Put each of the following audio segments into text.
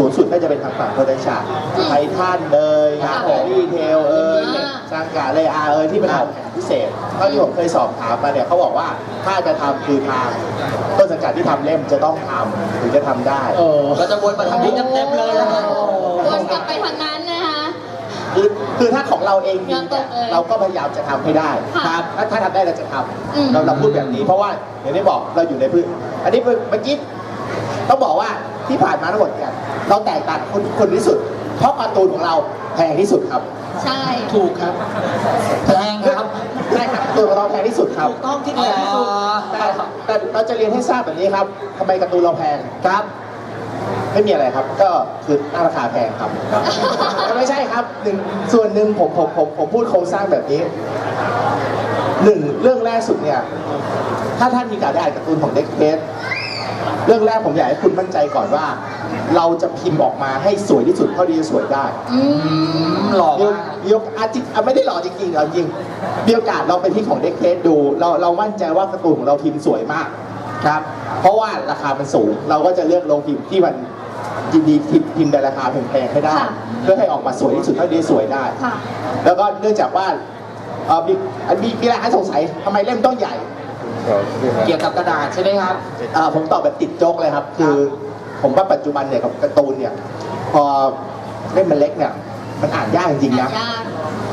สูงสุดก็จะเป็นทางฝั่งโปรดักชั่นไททันเลยนะแฮร์รี่เทลเอยอ่าสังกาเลยอาเอยที่เป็นของพิเศษเท่าที่ผมเคยสอบถามมาเนี่ยเขาบอกว่าถ้าจะทำคือทางต้นสังกัดที่ทำเล่มจะต้องทำถึงจะทำได้เออเราจะวนมาทางนี้เต็มๆเลยนะฮะวนกลับไปทางนั้นนะคะคือคือถ้าของเราเองมีเราตเนี่ยกเลยเราก็พยายามจะทำให้ได้ค่ะครับถ้าถ้าทำได้เราจะทอืมำเราเราพูดแบบนี้เพราะว่าอย่างที่บอกเราอยู่ในพื้นอันนี้เมื่อกี้ต้องบอกว่า ที่ผ่านมาทั้งหมดเนี่ยเราแตกต่างคนคนที่สุด เพราะการ์ตูนของเราแพงที่สุดครับใช่ถูกครับแพงครับใช่ครับการ์ตูนของเราแพงที่สุดครับ ถูกต้องที่แท้ที่สุดแต่แต่เราจะเรียนให้ทราบแบบนี้ครับทำไมการ์ตูนเราแพงครับไม่มีอะไรครับ ก็คือราคาแพงครับไม่ใช่ครับหนึ่งส่วนหนึ่งผมผมผมผมพูดโครงสร้างแบบนี้หนึ่งเรื่องแรกสุดเนี่ย ถ้าท่านมีการได้อ่านการ์ตูนของเด็กเพสเรื่องแรกผมอยากให้คุณมั่นใจก่อนว่า เราจะพิมพ์ออกมาให้สวยที่สุดเท่าที่จะสวยได้อืมหล่อมีมากมีโอกาสจริงอะไม่ได้หล่อจริงๆเอาจริงมีโอกาสเราไปที่ของเด็กเพสดู เราเรามั่นใจว่าการ์ตูนของเราพิมพ์สวยมากครับ เพราะว่าราคามันสูง เราก็จะเลือกโรงพิมพ์ที่มันดีๆพิมพ์พิมพ์ในราคาแพงๆให้ได้ค่ะเพื่อให้ออกมาสวยที่สุดเท่าที่จะสวยได้ค่ะแล้วก็เนื่องจากว่าเอ่อมีอันมีมีหลายท่านสงสัยทำไมเล่มต้องใหญ่ เกี่ยวกับกระดาษใช่ไหมครับเอ่อผมตอบแบบติดโจ๊กเลยครับ คือผมว่าปัจจุบันเนี่ยกับการ์ตูนเนี่ยพอเล่มมันเล็กเนี่ยมันอ่านยากจริงๆอ่านะนยาก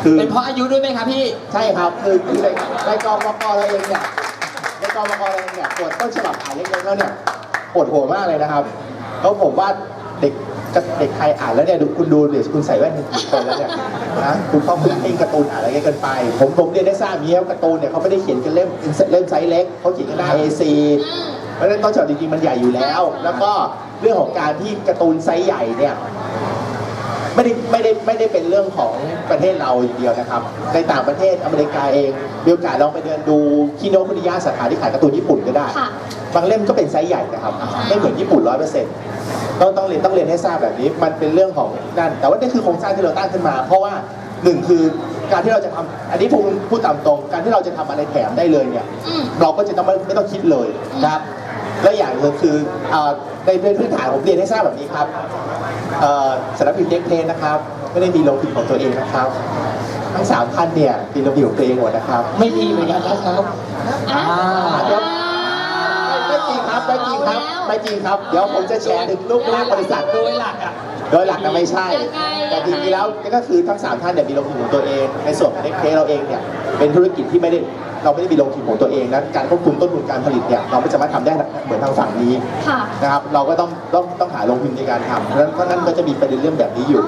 คือเป็นเพราะอายุด้วยไหมครับพี่ ใช่ครับ คือคือในในกองมกเราเองเนี่ยในกองมกเราเองเนี่ยตรวจต้นฉบับอ่านเล็กๆแล้วเนี่ยปวดหัวมากเลยนะครับแล้วผมว่าเด็ก เด็กไทยอ่านแล้วเนี่ยดูคุณดูเดี๋ยวคุณใส่แว่นคนแล้วเนี่ยนะคุณพ่อคุณเองการ์ตูนอ่านอะไรเกินไป ผมผมเรียนได้ทราบมีครับการ์ตูนเนี่ยเขาไม่ได้เขียนกันเล่มเป็นเล่มไซส์เล็กเขาเขียนกันหน้า A4 อืมเพราะฉะนั้นต้นฉบับจริงๆมันใหญ่อยู่แล้ว แล้วก็เรื่องของการที่การ์ตูนไซส์ใหญ่เนี่ยไม่ได้ไม่ได้ไม่ได้เป็นเรื่องของประเทศเราอย่างเดียวนะครับ ในต่างประเทศอเมริกาเองมีโอกาสลองไปเดินดูคิโนคุนิยะสาขาที่ขายการ์ตูนญี่ปุ่นก็ได้ค่ะบางเล่มก็เป็นไซส์ใหญ่นะครับ ไม่เหมือนญี่ปุ่นร้อยเปอร์เซ็นต์ ต้องต้องเรียนต้องเรียนให้ทราบแบบนี้ มันเป็นเรื่องของนั่น แต่ว่านี่คือโครงสร้างที่เราตั้งขึ้นมา เพราะว่าหนึ่งคือการที่เราจะทำอันนี้ผมพูดตามตรง การที่เราจะทำอะไรแถมได้เลยเนี่ยอืม เราก็จะต้องไม่ไม่ต้องคิดเลยครับ และอย่างหนึงคือเอ่อในในพื้นฐานผมเรียนให้ทราบแบบนี้ครับเอ่อสำนักพิมพ์เด็กเพลนะครับ ไม่ได้มีโรงพิมพ์ของตัวเองนะครับ ทั้งสามท่านเนี่ยมีโรงพิมพ์ของตัวเองหมดนะครับ ไม่มีเหมือนกันนะครับ อ่า ไม่จริงครับ เดี๋ยวผมจะแชร์ถึงลูกหน้าบริษัท โดยหลักอะ โดยหลักนะไม่ใช่ ยังไงแต่จริงๆแล้วก็คือทั้งสามท่านเนี่ยมีโรงพิมพ์ของตัวเอง ในส่วนของเด็กเพลเราเองเนี่ยเป็นธุรกิจที่ไม่ได้เราไม่ได้มีโรงพิมพ์ของตัวเองนะการควบคุมต้นทุนการผลิตเนี่ยเราไม่สามารถทำได้เหมือนทางฝั่งนี้ ค่ะ นะครับเราก็ต้องต้องต้องหาโรงพิมพ์ในการทำเพราะฉะนั้นเพราะฉะนั้นก็จะมีประเด็นเรื่องแบบนี้อยู่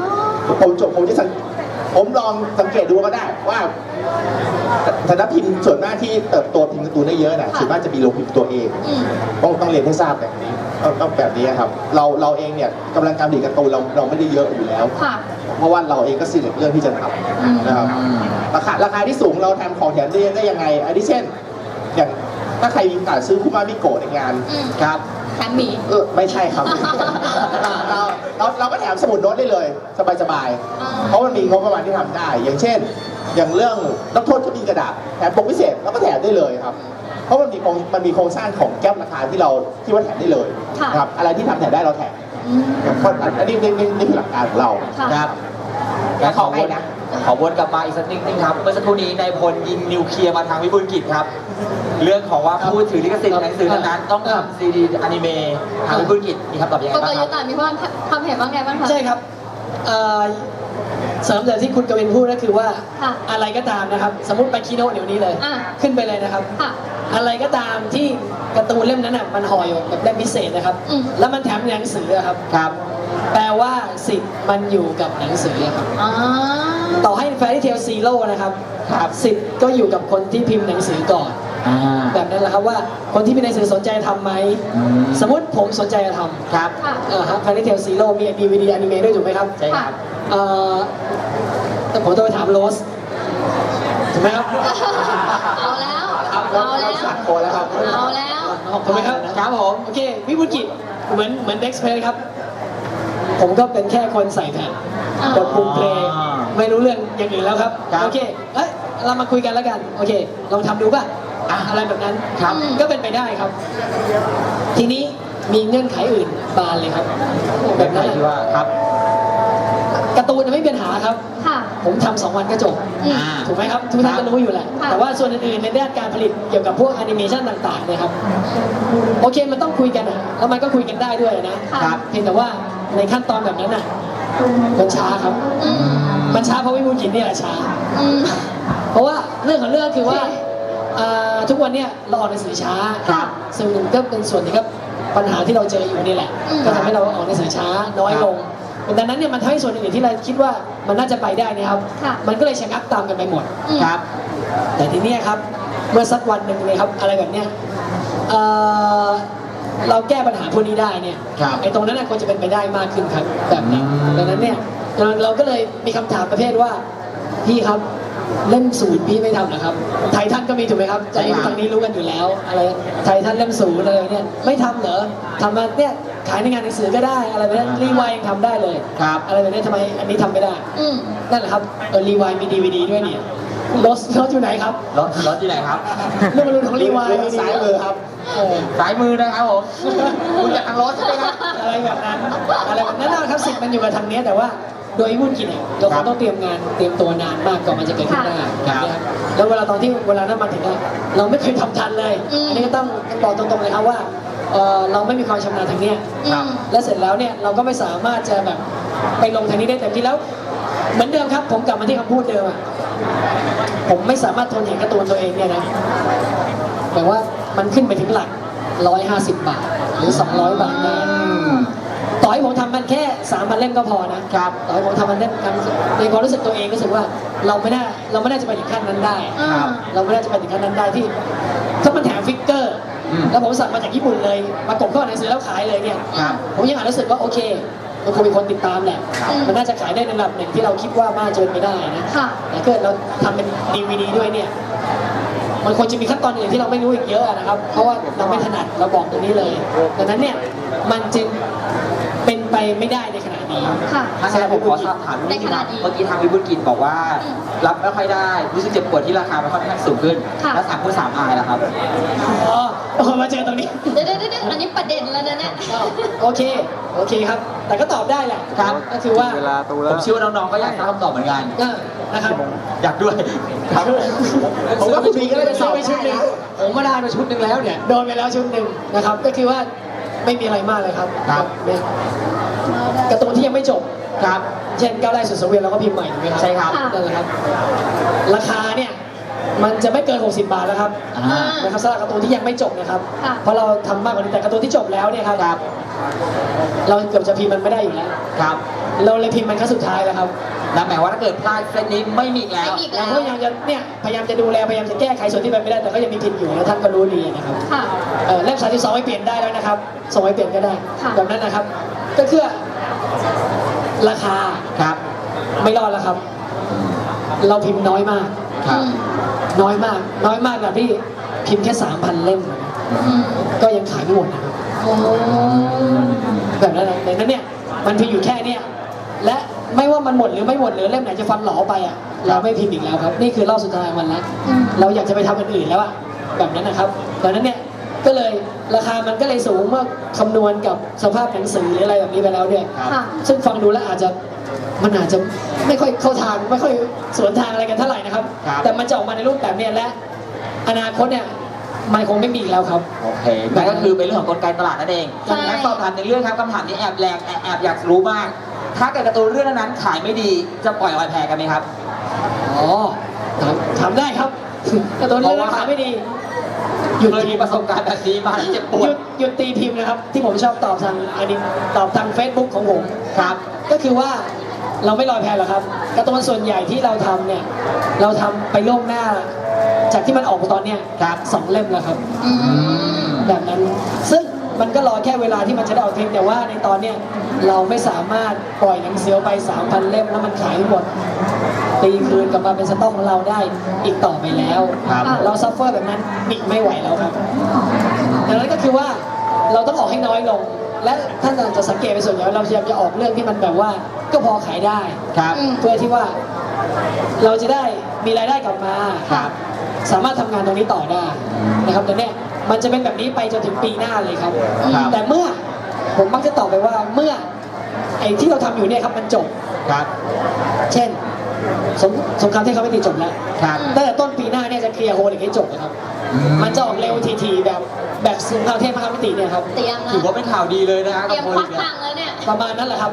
ผมจบผมจะสัง ผมลองสังเกตดูก็ได้ว่าสำนักพิมพ์ส่วนมากที่เติบโตพิมพ์การ์ตูนได้เยอะนะค่ะส่วนมากจะมีโรงพิมพ์ตัวเองอืมต้องต้องเรียนให้ทราบแบบนี้ต้องต้องแบบนี้ครับ เราเราเองเนี่ยกำลังการผลิตการ์ตูนเราเราไม่ได้เยอะอยู่แล้วค่ะเพราะว่าเราเองก็สิ่งเรื่องที่จะทอืมำนะครับราคาราคาที่สูงเราทำของแถมได้ได้ยังไงอันนี้เช่น อย่างถ้าใครมีโอกาสซื้อคุมามิโกะในงานอืมครับ แถมหมี เออไม่ใช่ครับเราเราเราก็แถมสมุดโน้ตได้เลย สบายอ่าๆเพราะมันมีงบประมาณที่ทำได้ อย่างเช่น อย่างเรื่องนักโทษก็มีกระดาษแถมปกพิเศษเราก็แถมได้เลยครับ เพราะมันมีโครงมันมีโครงสร้างของแก้มราคาที่เราที่ว่าแถมได้เลยค่ะ นะครับอะไรที่ทำแถมได้เราแถมอืมเพราะอันนี้นี่นี่นี่คือหลักการของเราค่ะ นะครับและขอให้วนนะขอวนกลับมาอีกสักนิดนึงครับ เมื่อสักครู่นี้นายพลยิงนิวเคลียร์มาทางวิบูลย์กิจครับ เรื่องของว่าผู้ถือลิขสิทธิ์หนังสือนั้นๆต้องทำซีดีอนิเมะทางวิบูลย์กิจมีคำตอบยังไงโกโตบ้างโยครับตะมีความความเห็นว่าไงบ้างคะ ใช่ครับเอ่อเสริมจากที่คุณกวินพูดก็คือว่าค่ะอะไรก็ตามนะครับ สมมติไปคีโนเดี๋ยวนี้เลย อะ ขึ้นไปเลยนะครับ ค่ะ อะไรก็ตามที่การ์ตูนเล่มนั้นน่ะมันห่ออยู่แบบเล่มพิเศษนะครับ อืม แล้วมันแถมหนังสืออะครับ ครับ แปลว่าสิทธิ์มันอยู่กับหนังสืออะครับอ่าต่อให้แฟรี่เทลซีโร่นะครับครับ สิทธิ์ก็อยู่กับคนที่พิมพ์หนังสือก่อน อ่า แบบนั้นแหละครับว่าคนที่พิมพ์หนังสือสนใจทำไหม อืม สมมติผมสนใจจะทำครับ ค่ะ เอ่อฮะแฟรี่เทลซีโร่มีดีวีดีอนิเมะด้วยถูกไหมครับใช่ครับ เอ่อแต่ผมต้องไปถามโรสถูกไหมครับเอาแล้วครับเอาแล้ว สักโคแล้วครับเอาแล้ว ถูกไหมครับครับผมโอเคพี่บุญกิจเหมือนเหมือนเด็กเพลครับ ผมก็เป็นแค่คนใส่แผ่นอ่ากดปุ่มเพลงไม่รู้เรื่องอย่างอื่นแล้วครับครับ โอเคเอ้ยเรามาคุยกันแล้วกันโอเคลองทำดูป่ะ อะอะไรแบบนั้นครับก็เป็นไปได้ครับ ทีนี้มีเงื่อนไขอื่นบานเลยครับแบบนั้นที่ว่าครับการ์ตูนไม่มีปัญหาครับ ค่ะ ผมทำสองวันก็จบ อืม อ่า ถูกไหมครับทุกท่านก็รู้อยู่แหละ ค่ะ แต่ว่าส่วนอื่นๆในด้านการผลิตเกี่ยวกับพวกแอนิเมชันต่างๆเนี่ยครับ โอเคมันต้องคุยกันอะแล้วมันก็คุยกันได้ด้วยนะ ค่ะครับ เพียงแต่ว่าในขั้นตอนแบบนั้นอะมันช้าครับ อืมมันช้าเพราะวิบูลย์กินเนี่ยแหละช้า อืม เพราะว่าเรื่องของเรื่องคือว่าอ่าทุกวันเนี่ยเราออกหนังสือช้าครับส่วนหนึ่งก็เป็นส่วนที่ก็ปัญหาที่เราเจออยู่นี่แหละ อืม ก็ทำให้เราออกหนังสือช้าน้อยลงดังนั้นเนี่ยมันทำให้ส่วนอื่นๆที่เราคิดว่ามันน่าจะไปได้เนยครับค่ะมันก็เลยชะงักตามกันไปหมด อืม ครับ แต่ทีเนี้ยครับเมื่อสักวันหนึ่งเลยครับอะไรแบบเนี้ยเอ่อเราแก้ปัญหาพวกนี้ได้เนี่ยครับไอ้ตรงนั้นน่ะควรจะเป็นไปได้มากขึ้นครับแบบนี้อืม ดังนั้นเนี่ยเราเราก็เลยมีคำถามประเภทว่าพี่ครับ เล่มศูนย์พี่ไม่ทำเหรอครับ ไทยท่านก็มีถูกไหมครับจะทางนี้รู้กันอยู่แล้ว อะไร ไทยท่านเล่มศูนย์อะไรเนี่ย ไม่ทำเหรอทำมาเนี่ยขายในงานหนังสือก็ได้ อะไรแบบนี้รีไวยังทำได้เลย ครับ อะไรแบบนี้ทำไมอันนี้ทำไม่ได้ อืมนั่นแหละครับ เออรีไวมีดีวดีด้วยเนี่ยรถรถอยู่ไหนครับรถรถที่ไหนครับเรื่องรุ่นของรีวายเรื่องซ้ายมือครับเออสายมือนะครับผมคุณจากทางรถใช่ไหมครับอะไรแบบนั้นอะไรแบบนั้นนะครับสิทธิ์มันอยู่กับทางเนี้ยแต่ว่า โดยวุ่นกินเนี่ยเราคงต้องเตรียมงานเตรียมตัวนานมากก่อนมันจะเกิดขึ้นได้ครับนะครับแล้วเวลาตอนที่เวลานั้นมาถึงอะเราไม่เคยทำทันเลยอืมอันนี้ก็ต้องบอกตรงๆเลยครับว่าเอ่อเราไม่มีความชำนาญทางเนี้ยอืมและเสร็จแล้วเนี่ยเราก็ไม่สามารถจะแบบไปลงทางนี้ได้เต็มที่แล้ว เหมือนเดิมครับ ผมกลับมาที่คำพูดเดิมอะผมไม่สามารถทนเห็นการ์ตูนตัวเองเนี่ยนะแต่ว่ามันขึ้นไปถึงหลัก 150 บาท หรือ 200 บาทได้ ต่อให้ผมทำมันแค่3 0 0เล่มก็พอนะครับต่อให้ผมทำมันเล่มทำในความรู้สึกตัวเองรู้สึกว่าเราไม่น่าเราไม่น่าจะไปถึงขั้นนั้นได้ครับเราไม่น่าจะไปถึงขั้นนั้นได้ที่ ถ้ามันแถมฟิกเกอร์ อืม แล้วผมสั่งมาจากญี่ปุ่นเลยมากบเข้าในหนังสือแล้วขายเลยเนี่ย ครับ ผมยังอาจรู้สึกว่าโอเคมันคงมีคนติดตามแหละอืมมันน่าจะขายได้ในระดับหนึ่งที่เราคิดว่ามากจนไม่ได้นะค่ะ แต่เกิดเราทำเป็นดีวดีด้วยเนี่ย มันควรจะมีขั้นตอนอื่นที่เราไม่รู้อีกเยอะนะครับ เพราะว่าเราไม่ถนัดเราบอกตรงนี้เลย ดังนั้นเนี่ย มันจึง เป็นไปไม่ได้ในขณะนี้ ค่ะ ถ้างั้นผมขอสอบถามนิดนึงครับในขณะนี้เมื่อกี้ทางวิบุญกินบอกว่า รับไม่ค่อยได้รู้สึกเจ็บปวดที่ราคามันค่อนข้างสูงขึ้น ค่ะ แล้วสามคูณสามอายล่ะครับ อ๋อโอ้มาเจอตรงนี้ เดี๋ยวเดี๋ยวเดี๋ยวอันนี้ประเด็นแล้วนะเนี่ย อ้าวโอเค โอเคครับ แต่ก็ตอบได้แหละครับ ก็คือว่าผมเชื่อว่าน้องๆก็อยากทราบคำตอบเหมือนกันเออนะครับ อยากด้วยครับผมว่าคุณบีก็น่าจะตอบไปชุดหนึ่งผมมาได้มาชุดหนึ่งแล้วเนี่ย โดนไปแล้วชุดหนึ่งนะครับ ก็คือว่า ไม่มีอะไรมากเลยครับครับเนี่ยการ์ตูนที่ยังไม่จบครับ เช่นก้าวได้สุดสังเวียนเราก็พิมพ์ใหม่ถูกไหมครับใช่ครับค่ะนั่นแหละครับ ราคาเนี่ยมันจะไม่เกิน 60 บาทแล้วครับอ่า นะครับสำหรับการ์ตูนที่ยังไม่จบนะครับ ค่ะ เพราะเราทำมากกว่านี้แต่การ์ตูนที่จบแล้วเนี่ยครับครับเราเกือบจะพิมพ์มันไม่ได้อยู่แล้ว ครับ เราเลยพิมพ์มันครั้งสุดท้ายแล้วครับ นั่นหมายว่าถ้าเกิดพลาดเส้นนี้ไม่มีอีกแล้วไม่มีอีกเราแล้วก็พยายามจะเนี่ยพยายามจะดูแลพยายามจะแก้ไขส่วนที่เป็นไม่ได้แต่ก็ยังมีผิดอยู่แล้วท่านก็รู้ดีนะครับค่ะ เอ่อเล่ม32ไปเปลี่ยนได้แล้วนะครับส่งไปเปลี่ยนก็ได้ค่ะ แบบนั้นนะครับ ก็คือราคาครับไม่รอดแล้วครับ เราพิมพ์น้อยมาก ครับอืมน้อยมาก น้อยมากแบบที่พิมพ์แค่3,000เล่ม อืมก็ยังขายไม่หมดนะครับ โอ้ แบบนั้นนะดังนั้นเนี่ยมันพิมพ์อยู่แค่เนี่ยและ ไม่ว่ามันหมดหรือไม่หมดหรือเล่มไหนจะฟันหลอไปอะเราไม่พิมพ์อีกแล้วครับ นี่คือรอบสุดท้ายของมันแล้วอืมเราอยากจะไปทำอันอื่นแล้วอะแบบนั้นนะครับดังนั้นเนี่ยก็เลยราคามันก็เลยสูงเมื่อคำนวณกับสภาพหนังสือหรืออะไรแบบนี้ไปแล้วเนี่ยค่ะ ซึ่งฟังดูแล้วอาจจะมันอาจจะไม่ค่อยเข้าทางไม่ค่อยสวนทางอะไรกันเท่าไหร่นะครับ ครับ แต่มันจะออกมาในรูปแบบเนี้ยและ อนาคตเนี่ยมันคงไม่มีอีกแล้วครับ โอเคนั่นก็คือเป็นเรื่องของกลไกตลาดนั่นเองใช่ งั้นสอบถามในเรื่องครับคำถามนี้แอบแรงแอบแอบอยากรู้มาก ถ้าเกิดการ์ตูนเรื่องนั้นขายไม่ดีจะปล่อยออยแพรกันไหมครับ อ๋อถามถามได้ครับแต่ตัวนี้เพราะว่าราคาไม่ดีหยุดเลยมีประสบการณ์แบบนี้มาเจ็บปวหดยุดหยุดตีพิมพ์นะครับ ที่ผมชอบตอบทางอันนี้ตอบทาง Facebook ของผมครับ ก็คือว่าเราไม่ลอยแพหรอกครับการ์ตูนส่วนใหญ่ที่เราทำเนี่ย เราทำไปล่วงหน้า จากที่มันออกมาตอนเนี้ยครับสองเล่มแล้วครับอืมแบบนั้นซึ่ง มันก็รอแค่เวลาที่มันจะได้ออกเทปแต่ว่าในตอนเนี้ยเราไม่สามารถปล่อยหนังสือไป 3,000 เล่มแล้วมันขายหมดตีคืนกลับมาเป็นสต็อกของเราได้อีกต่อไปแล้ว ครับ เราซัฟเฟอร์แบบนั้นอีกไม่ไหวแล้วครับดังนั้นก็คือว่าเราต้องออกให้น้อยลง และท่านอาจจะสังเกตไปส่วนใหญ่ว่าเราพยายามจะออกเรื่องที่มันแบบว่าก็พอขายได้ ครับ อืม เพื่อที่ว่าเราจะได้มีรายได้กลับมา ครับ สามารถทำงานตรงนี้ต่อได้นะครับแต่เนี่ย มันจะเป็นแบบนี้ไปจนถึงปีหน้าเลยครับ ครับ แต่เมื่อผมมักจะตอบไปว่าเมื่อไอ้ที่เราทำอยู่เนี่ยครับมันจบ ครับ เช่นสงสงครามที่เขาไม่ตีจบแล้วครับ ตั้งแต่ต้นปีหน้าเนี่ยจะเคลียร์โฮลิกให้จบนะครับ อืม มันจะออกเร็วทีๆแบบแบบสงครามเทพมหามิติเนี่ยครับ เตรียมถือนะว่าเป็นข่าวดีเลยนะครับเตรียมกับคโพวัลิกเนี่ยตังค์แล้วเนี่ย ประมาณนั้นแหละครับ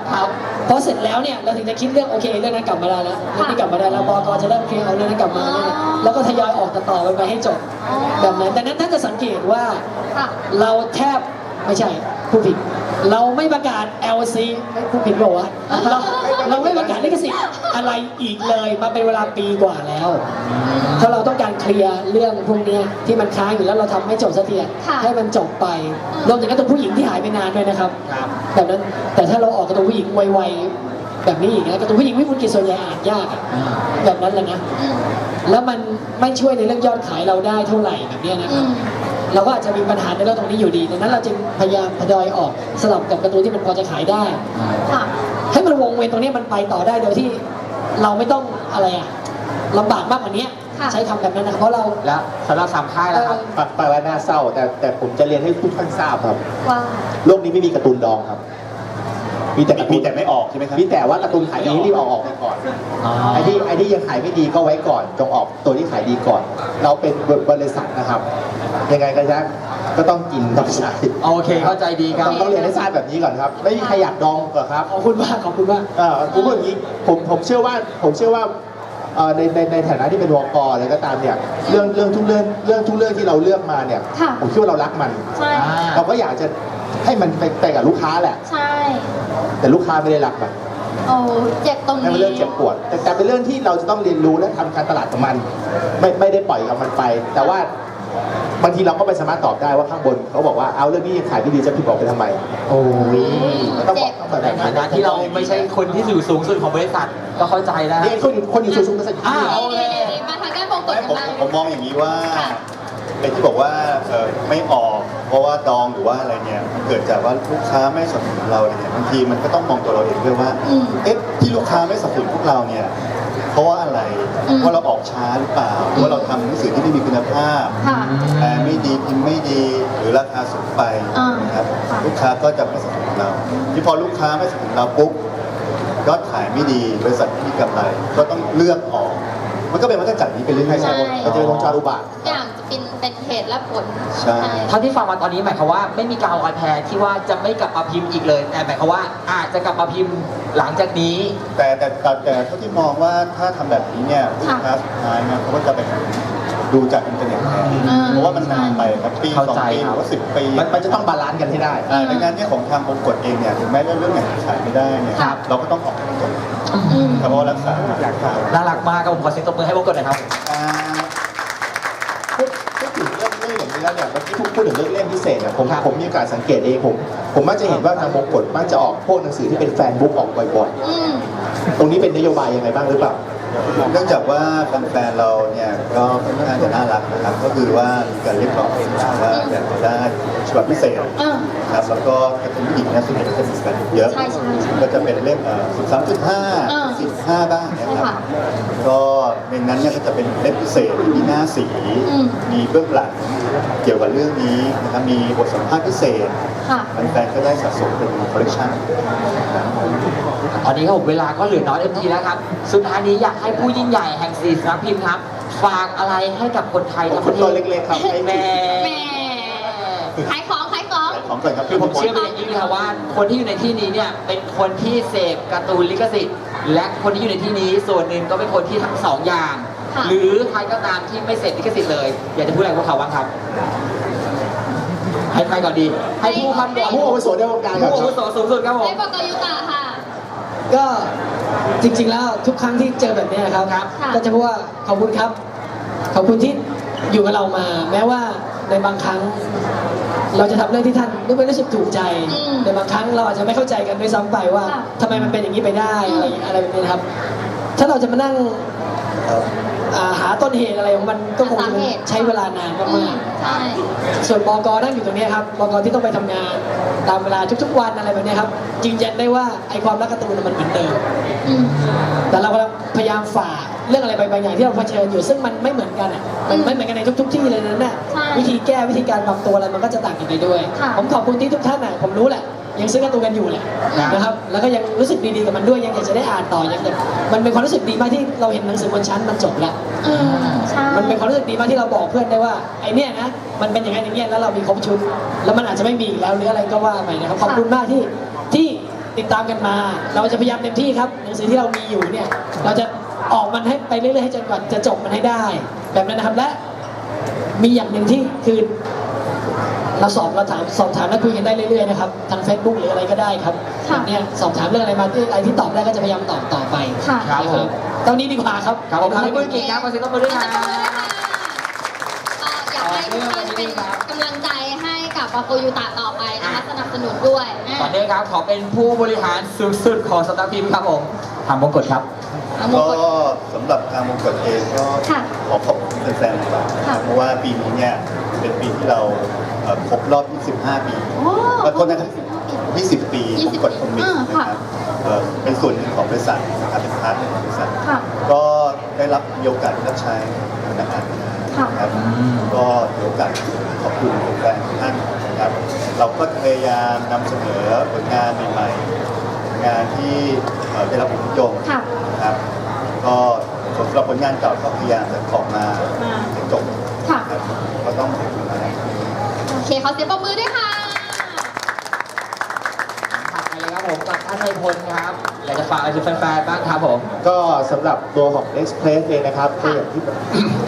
พอเสร็จแล้วเนี่ยเราถึงจะคิดเรื่องโอเคเรื่องนั้นกลับมาได้แล้วเรื่องนี้กลับมาได้แล้วบอกจะเริ่มเคลียร์เอาเรื่องนั้นกลับมาเนี่ยแล้วก็ทยอยออกต่อๆกันไปให้จบอ๋อแบบนั้นดังนั้นถ้าจะสังเกตว่าค่ะเราแทบไม่ใช่ ผู้ผิด เราไม่ประกาศ LC ไม่ผู้ผิดบอกว่าวะเราเราไม่ประกาศลิขสิทธิ์อะไรอีกเลยมาเป็นเวลาปีกว่าแล้ว เพราะเราต้องการเคลียร์เรื่องพวกเนี้ยที่มันค้างอยู่แล้วเราทำไม่จบสักทีอะค่ะให้มันจบไปรวมถึงการ์ตูนผู้หญิงที่หายไปนานด้วยนะครับครับแบบนั้นแต่ถ้าเราออกการ์ตูนผู้หญิงไวๆแบบนี้อีกนะการ์ตูนผู้หญิงวิมุลกิจส่วนใหญ่อ่านยากอะแบบนั้นแหละนะอืมแล้วมันไม่ช่วยในเรื่องยอดขายเราได้เท่าไหร่แบบเนี้ยนะคอืรับม เราก็อาจจะมีปัญหาในเรื่องตรงนี้อยู่ดีดังนั้นเราจึงพยายามทยอยออกสลับกับการ์ตูนที่มันพอจะขายได้ ค่ะ ให้มันวงเวียนตรงนี้มันไปต่อได้โดยที่เราไม่ต้องอะไรอะลำบากมากกว่านี้ค่ะ ใช้คำแบบนั้นนะครับเพราะเรา แล้วสำหรับสามค่ายแล้วครับปไปว่าน่าเศร้า แต่แต่ผมจะเรียนให้ทุกท่านทราบครับ ว่า โลกนี้ไม่มีการ์ตูนดองครับ มีแต่การ์ตูมีนแต่ไม่ออกใช่ไหมครับมีแต่ว่าการ์ตูนขายดีรีบเอาออกไปก่อนอ๋อไอ้ที่ไอ้ที่ยังขายไม่ดีก็ไว้ก่อนจงออกตัวที่ขายดีก่อน เราเป็นบริษัทนะครับ ยังไงก็จะก็ต้องกินต้องใช้โอเค เข้าใจดีครับต้องต้องเรียนให้ทราบแบบนี้ก่อนครับ ไม่มีใครอยากดองเหรอครับขอบคุณมากขอบคุณมากเอ่อผมพูดอย่างนี้ผมผมเชื่อว่าผมเชื่อว่าเอ่อในในในฐานะที่เป็นวกอะไรก็ตามเนี่ยเรื่องเรื่องทุกเรื่องเรื่องทุกเรื่องที่เราเลือกมาเนี่ยค่ะผมคิดว่าเรารักมันใช่อ่าเราก็อยากจะ ให้มันไปไปกับลูกค้าแหละ ใช่แต่ลูกค้าไม่ได้รักมันโอ้เจ็บตรงให้นี้มันเรื่องเจ็บปวด แต่แต่เป็นเรื่องที่เราจะต้องเรียนรู้และทำการตลาดกับมัน ไม่ไม่ได้ปล่อยกับมันไป แต่ว่าบางทีเราก็ไม่สามารถตอบได้ว่าข้างบนเขาบอกว่าเอาเรื่องนี้ขายไม่ดีจะพิมพ์ออกไปทำไม โอ้ยก็ต้องบอกต้องแบบในนั้นฐานะที่เราไม่ใช่คนที่อยู่สูงสุดของบริษัทก็เข้าใจนะนี่คนอยู่คนอยู่สูงๆก็สักอ่าที่โอเคนี่ๆๆมาทางด้านวงกดไม่กันผมบ้าง ผมมองอย่างนี้ว่าค่ะ ไอ้ที่บอกว่าเอ่อไม่ออก เพราะว่าดองหรือว่าอะไรเนี่ยมันเกิดจากว่าลูกค้าไม่สนับสนุนเราเนี่ยบางทีมันก็ต้องมองตัวเราเองด้วยว่าอืมเอ๊ะที่ลูกค้าไม่สนับสนุนพวกเราเนี่ยเพราะว่าอะไรอืม ว่าเราออกช้าหรือเปล่าหรือว่าเราทำหนังสือที่ไม่มีคุณภาพ ค่ะแปลไม่ดีพิมพ์ไม่ดีหรือราคาสูงไปอ่านนะครับค่ะ ลูกค้าก็จะไม่สนับสนุนเรา ที่พอลูกค้าไม่สนับสนุนเราปุ๊บยอดขายไม่ดีบริษัทไม่มีกำไรก็ต้องเลือกออก มันก็เป็นวัฏจักรนี้ไปเรื่อยๆใช่เราจะเป็นวงจรอุบาททุกอย่างจะ เป็นเป็นเหตุและผล ใช่ เท่าที่ฟังมาตอนนี้หมายความว่าไม่มีการออนแพร์ที่ว่าจะไม่กลับมาพิมพ์อีกเลย แต่หมายความว่าอาจจะกลับมาพิมพ์หลังจากนี้ แต่แต่แต่แต่เท่าที่มองว่าถ้าทำแบบนี้เนี่ยลูกค่ะค้าสุดท้ายเนี่ยเขาก็จะไปดูจากอินเทอร์เน็ตแทนอ่าเพราะว่ามันนานไปครับปีสเข้าองใจปีคหรับ รือว่าสิบปีมันมันจะต้องบาลานซ์กันให้ได้ อ่าดังนั้นเนี่ยของทางองค์กฎเองเนี่ยถึงแม้ว่าเรื่องไหนขายไม่ได้เนี่ยครับ เราก็ต้องออกให้จบอืมเพราะว่ารักษาอยากขาย น่ารักมากครับผมขอเสียงตบมือให้วงกดหน่อยครับ อ่า แล้วเนี่ยเมื่อกี้พูดพูดถึงเรื่องเล่มพิเศษเนี่ยผมครับผมมีโอกาสสังเกตเองผมผมมักจะเห็นว่าทางมงกฎมักจะออกพวกหนังสือที่เป็นแฟนบุ๊กออกบ่อยอืม ๆ ตรงนี้เป็นนโยบายยังไงบ้างหรือเปล่า เนื่องจากว่าแฟนๆเราเนี่ยก็ค่อนข้างจะน่ารักนะครับ ก็คือว่ามีการเรียกร้องว่าอยากจะได้ฉบับพิเศษอ่าครับแล้วก็การ์ตูนผู้หญิงเนี่ยส่วนใหญ่จะมีกันเยอะ ใช่ใช่ใช่ก็จะเป็นเล่มสิบสามจุดห้าอ่าสิบห้าบ้างนะคใช่รับค่ะก็ในนั้นเนี่ยก็จะเป็นเล่มพิเศษมีหน้าสี อืม มีเบื้องหลังเกี่ยวกับเรื่องนี้นะครับมีบทสัมภาษณ์พิเศษค่ะ แฟนๆก็ได้สะสมเป็นคอลเลคชันตอนนี้ครับผมเวลาก็เหลือน้อยเต็มทีแล้วครับ สุดท้ายนี้อยากให้ผู้ยิ่งใหญ่แห่งสีสำนักพิมพ์ครับ ฝากอะไรให้กับคนไทยทั้งประเทศตัวเล็กๆครับให้แม่ แหม่ขายของ ขายของของก่อนครับคือผมเชื่อเป็นอย่างยิ่งนะครับว่า คนที่อยู่ในที่นี้เนี่ยเป็นคนที่เสพการ์ตูนลิขสิทธิ์ และคนที่อยู่ในที่นี้ส่วนหนึ่งก็เป็นคนที่ทั้งสองอย่าง ค่ะ หรือใครก็ตามที่ไม่เสพลิขสิทธิ์เลย อยากจะพูดอะไรกับพวกเขาบ้างครับให้ใครก่อนดี ให้ผู้คำก่อนผู้อาวุโสในวงการก่อนผู้คอารับวุโสสูงสุดครับผมให้ปกยุตะค่ะ ก็จริงๆแล้วทุกครั้งที่เจอแบบเนี้ยครับครับ ค่ะ ก็จะพูดว่าขอบคุณครับ ขอบคุณที่อยู่กับเรามา แม้ว่าในบางครั้ง เราจะทำเรื่องที่ท่านไม่รู้สึกถูกใจ อืมในบางครั้งเราอาจจะไม่เข้าใจกันด้วยซ้ำไปว่าค่ะทำไมมันเป็นอย่างนี้ไปได้อืมอะไรอะไรแบบนี้นะครับ ถ้าเราจะมานั่งอ่าหาต้นเหตุอะไรของมันก็คงหาสาเหตุใช้เวลานานอืมามกๆ ใช่ ส่วนบกนั่งอยู่ตรงเนี้ยครับบกที่ต้องไปทำงาน ตามเวลาทุกๆวันอะไรแบบเนี้ยครับยืนยันได้ว่าไอความรักการ์ตูนมันเหมือนเดิม อืม แต่เรากำลังพยายามฝ่า เรื่องอะไรไปบางอย่างที่เราเผชิญอยู่ ซึ่งมันไม่เหมือนกันอะมันอืมไม่เหมือนกันในทุก ๆ ที่เลยนั่นน่ะใช่วิธีแก้วิธีการปรับตัวอะไรมันก็จะต่างกันไปด้วย ค่ะ ผมขอบคุณที่ทุกท่านอะผมรู้แหละ ยังซื้อการ์ตูนกันอยู่แหละครับนะครับแล้วก็ยังรู้สึกดีๆกับมันด้วยยังอยากจะได้อ่านต่อยังแบบมันเป็นความรู้สึกดีมากที่เราเห็นหนังสือบนชั้นมันจบแล้ว อืมใช่ มันเป็นความรู้สึกดีมากที่เราบอกเพื่อนได้ว่าไอเนี้ยนะมันเป็นอย่างนั้นอย่างเงี้ยแล้วเรามีครบชุด แล้วมันอาจจะไม่มีอีกแล้วหรืออะไรก็ว่าไปนะครับขอบคุณมากที่ที่ติดตามกันมา เราจะพยายามเต็มที่ครับหนังสือที่เรามีอยู่เนี่ยเราจะ ออกมันให้ไปเรื่อยๆให้จนกว่าจะจบมันให้ได้ แบบนั้นนะครับและมีอย่างหนึ่งที่คือเราสอบเราถามสอบถามและคุยกันได้เรื่อยๆนะครับทาง Facebook หรืออะไรก็ได้ครับค่ะเนี่ยสอบถามเรื่องอะไรมาที่อะไรที่ตอบได้ก็จะพยายามตอบต่อไปค่ะ ครับผมตอนนี้ดีกว่าครับครับผมครับพี่ปุ้ยกิจครับขอเสียงตบมือด้วยครับอยากให้ทุกท่านเป็นกำลังใจให้กับปาโกยูตะต่อไปนะคะสนับสนุนด้วยอะตอนนี้ครับขอเป็นผู้บริหารสูงสุดของสตาร์พิมพ์ครับผมทำมงกุฎครับเอามงก็กุฎ สำหรับทางมงกุฎเองก็ค่ะขอขอบคุณแฟนๆครับค่ะ เพราะว่าปีนี้เนี่ยเป็นปีที่เราเอ่อครบรอบ 25 ปี โอ้ขอโทษนะครับ 20 ปีมงกุฎคอมมิตอ่านะค่ะครับเอ่อเป็นส่วนหนึ่งของบริษัทนะครับเป็นพาร์ทของบริษัท ค่ะ ก็ได้รับมีโอกาสได้รับใช้พนักงานค่ะนะครับก็มีโอกาสขอบคุณแฟนๆทุกท่านนะครับ เราก็พยายามนำเสนอผลงานใหม่ๆผลงานที่เอ่อได้รับความนิยมค่ะ นะครับ ก็สำหรับผลงานเก่าก็พยายามจะขอมามาให้จบค่ะนะครับก็ต้องขอบคุณนะครับโอเคขอเสียงปรบมือด้วยค่ะ ถัดไปเลยครับผมกับท่านนายพลครับอยากจะฝากอะไรถึงแฟนๆบ้างครับผม ก็สำหรับตัวของ Express เองนะครับก็อย่างที่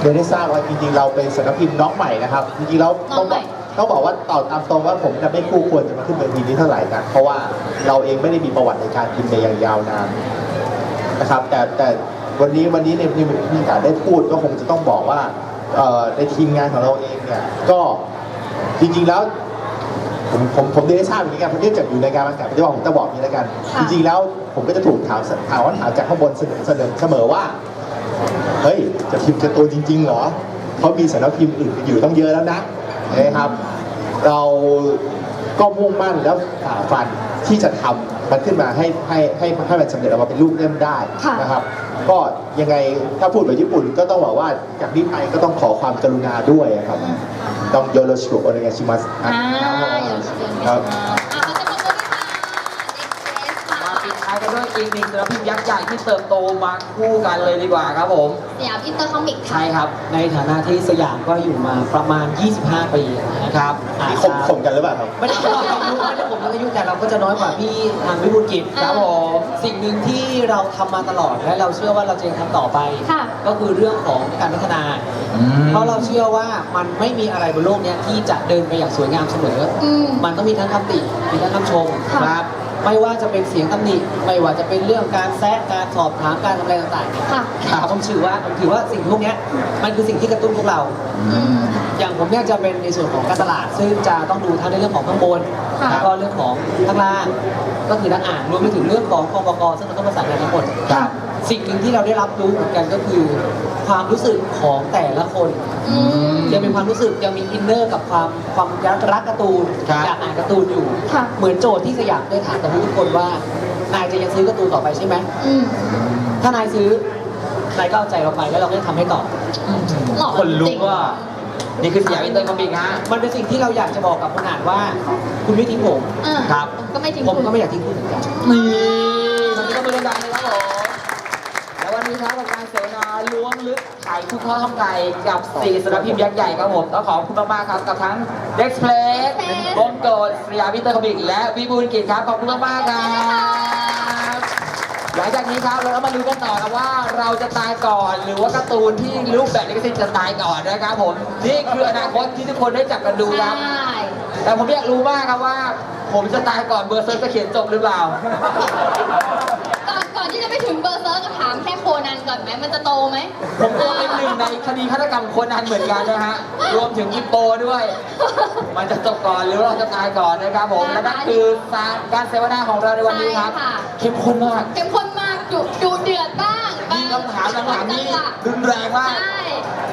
เรียนได้ทราบว่าจริงๆ เราเป็นสำนักพิมพ์น้องใหม่นะครับจริงๆแล้วต้องบน้ออกงใหม่ต้องบอกว่าต่อตามตรงว่าผมจะไม่คู่ควรจะมาขึ้นเวทีนี้เท่าไหร่นะเพราะว่าเราเองไม่ได้มีประวัติในการพิมพ์ในอย่างยาวนานนะครับแต่แต่ วันนี้วันนี้ในที่มีโอกาสได้พูดก็คงจะต้องบอกว่าเอ่อในทีมงานของเราเองเนี่ยก็จริงๆแล้วผมผมผมได้ทราบอย่างนี้กันเพราะเนื่องจากอยู่ในการประกาศปฏิวัติผมจะบอกอย่างนี้แล้วกันค่ะจริงๆแล้วผมก็จะถูกถามถามว่าถามจากข้างบนเสนอเสนอเสมอว่าเฮ้ยจะพิมพ์การ์ตูนจริงๆเหรอเขามีสำนักพิมพ์อื่นอยู่ต้องเยอะแล้วนะนะครับ เราก็มุ่งมั่นแล้วฝ่าฟันที่จะทำมันขึ้นมาให้ให้ให้ให้มันสำเร็จออกมาเป็นรูปเล่มได้ค่ะนะครับ ก็ยังไงถ้าพูดแบบญี่ปุ่นก็ต้องบอกว่าจากนี้ไปก็ต้องขอความกรุณาด้วยนะครับต้องโยโรชิโกโอเนกาชิมัสอ่าอย่าเชื่อครับอ่าขอเสียงปรบมือด้วยค่ะ Express ค่ะมาปิดท้ายกันด้วยอีกหนึ่งสำนักพิมพ์ยักษ์ใหญ่ที่เติบโตมาคู่กันเลยดีกว่าครับผมสยามอินเตอร์คอมิกค่ะใช่ครับ ในฐานะที่สยามก็อยู่มาประมาณ 25 ปีนะครับอาจนี่จะข่มข่มกันหรือเปล่าครับไม่ได้ ข่มอายุไม่ได้ข่มอายุแต่เราก็จะน้อยกว่าพี่ทางวิบูลย์กิจครับผมสิ่งหนึ่งที่เราทำมาตลอดและเราเชื่อว่าเราจะยังทำต่อไป ค่ะ ก็คือเรื่องของการพัฒนาเพราะเราเชื่อว่ามันไม่มีอะไรบนโลกเนี้ยที่จะเดินไปอย่างสวยงามเสมออมมันต้องมีทั้งคำติ มีทั้งคำชมค่ะ ครับ ไม่ว่าจะเป็นเสียงตำหนิไม่ว่าจะเป็นเรื่องการแซะการสอบถามการทำอะไรต่างๆค่ะ ครับผมถือว่าผมถือว่าสิ่งพวกเนี้ยมันคือสิ่งที่กระตุ้นพวกเรา อืม อย่างผมเนี่ยจะเป็นในส่วนของการตลาด ซึ่งจะต้องดูทั้งในเรื่องของข้างบนค่ะ แล้วก็เรื่องของข้างล่าง ก็คือนักอ่านรวมไปถึงเรื่องของกองบกซึ่งเราต้องประสานงานทั้งหมดครับ สิ่งหนึ่งที่เราได้รับรู้เหมือนกันก็คือ ความรู้สึกของแต่ละคนอืมยังมีความรู้สึกยังมีอินเนอร์กับความความรักการ์ตูนครับอยากอ่านการ์ตูนอยู่ ค่ะเหมือนโจทย์ที่สยามได้ถามกับทุกคนว่านายจะยังซื้อการ์ตูนต่อไปใช่ไหมอืมถ้านายซื้อนายก็เอาใจเราไปแล้วเราก็จะทำให้ต่อ หล่อคนลุจริกงว่า นี่คือสยามอินเตอร์คอมิกฮะ มันเป็นสิ่งที่เราอยากจะบอกกับคนอ่านว่า คุณไม่ทิ้งผม อ่าครับ ก็ไม่ทิ้งผมคุณก็ไม่อยากทิ้งคุณเหมือนกัน นี่ตอนนี้ก็มือดังๆเลยครับผม และวั นนี้ครับกับการเสวนาล้วงลึกไขทุกข้อข้องใจกับสี่สำนักพิมพ์ยักษ์ใหญ่ครับผมต้องขอบคุณมากๆครับกับทั้ง Dex Play บงโกดสยามอินเตอร์คอมิกและวิบูลย์กิจครับขอบคุณมากๆครับหลังจากนี้ครับเราก็มาดูกันต่อครับว่าเราจะตายก่อนหรือว่าการ์ตูนที่รูปแบบลิขสิทธิ์จะตายก่อนนะครับผมนี่คืออนาคตที่ทุกคนได้จับกันดูครับใช่แต่ผมอยากรู้มากครับว่า ผมจะตายก่อนเบอร์เซิร์ฟจะเขียนจบหรือเปล่า นันก่อนไหมมันจะโตไหมผมก็เป็นหนึ่งในคดีฆาตกรรมคนนั้นเหมือนกันนะฮะ รวมถึงอิปโปด้วย มันจะจบก่อนหรือเราจะตายก่อนนะครับผม และนั่นคือการเสวนาของเราในวันนี้ครับใช่ค่ะเข้มข้นมาก เข้มข้นมากดุดุเดือดบ้างมี คำถามหลังๆนี่รุนแรงมากใช่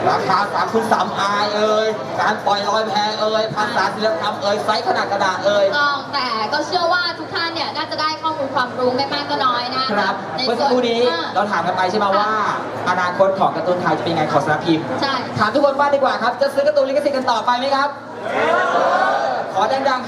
ราคาสามคูณสามอายเอ่ยการปล่อยลอยแพเอ่ยภาษาศิลปกรรมเอ่ยไซส์ขนาดกระดาษเอ่ย ต้องแต่ก็เชื่อว่าทุกท่านเนี่ยน่าจะได้ข้อมูลความรู้ไม่มากก็น้อยนะครับในเมื่อสัส่กวนครู่นี้อ่า เราถามกันไปใช่ไหมว่า อนาคตของการ์ตูนไทยจะเป็นยังไงของสำนักพิมพ์ ใช่ ถามทุกคนบ้างดีกว่าครับ จะซื้อการ์ตูนลิขสิทธิ์กันต่อไปไหมครับ ขอดังๆ